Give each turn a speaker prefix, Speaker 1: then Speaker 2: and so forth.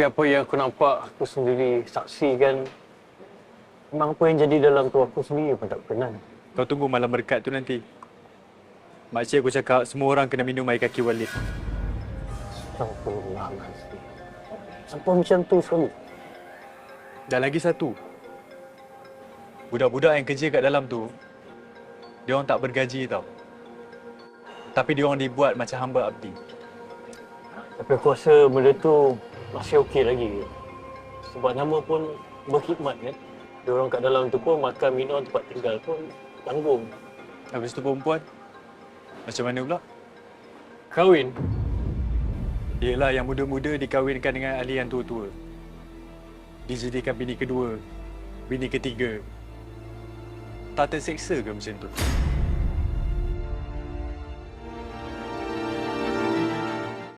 Speaker 1: Tapi apa yang aku nampak, aku sendiri saksikan Memang apa yang jadi dalam tu aku sendiri pun tak kenal.
Speaker 2: Kau tunggu malam berkat tu nanti. Makcik aku cakap semua orang kena minum air kaki Walid.
Speaker 1: Astagfirullahaladzim. Sampai macam tu sekali.
Speaker 2: Dan lagi satu. Budak-budak yang kerja kat dalam tu, dia orang tak bergaji tau. Tapi dia orang dibuat macam hamba abdi.
Speaker 1: Tapi aku rasa benda tu masih okey lagi. Sebab nama pun berkhidmat kan. Dia orang kat dalam tu pun makan, minum, tempat tinggal pun tanggung.
Speaker 2: Habis tu perempuan, macam mana pula?
Speaker 1: Kahwin,
Speaker 2: Yelah yang muda-muda dikahwinkan dengan ahli yang tua-tua. Dijadikan bini kedua, bini ketiga. Tak terseksa ke macam tu?